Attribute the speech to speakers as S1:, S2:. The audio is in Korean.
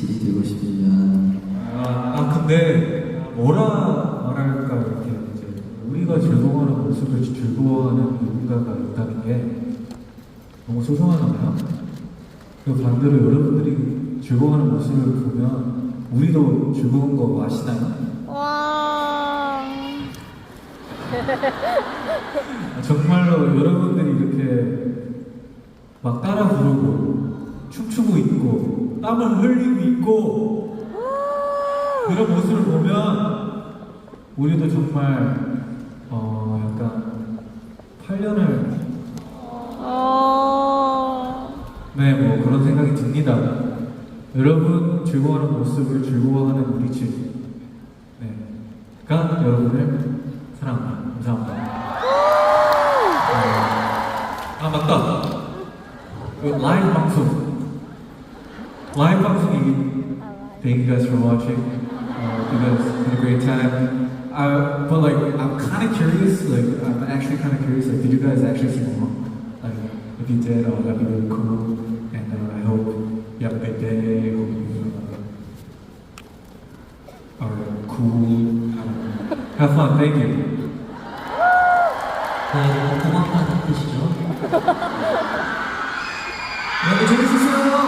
S1: 빛이 되고 싶으면
S2: 아, 아 근데 뭐라 말할까 이렇게 이제 우리가 즐거워하는 모습을 즐거워하는 누군가가 있다는 게 너무 소중하잖아요. 그 반대로 여러분들이 즐거워하는 모습을 보면 우리도 즐거운 거 아시나요?
S3: 와.
S2: 아, 정말로 여러분들이 이렇게 막 따라 부르고 땀을 흘리고 있고 그런 모습을 보면 우리도 정말 어 약간 8년을
S3: 어.
S2: 네뭐 그런 생각이 듭니다. 여러분 즐거워하는 모습을 즐거워하는 우리 집 네 가 여러분을 사랑합니다. 감사합니다. 네. 아 맞다. 그 라이브 방송 라이브 방송이 Thank you guys for watching. Uh, you guys had a great time. Uh, but like, I'm kind of curious. Like, I'm actually kind of curious. Like, did you guys actually sing along? Like, if you did, uh, that'd be really cool. And uh, I hope you have a good day. Hope you uh, are cool. I don't know. Have fun. Thank you.
S1: 네, 고맙다는 뜻이죠.
S2: 네, 재밌었어요.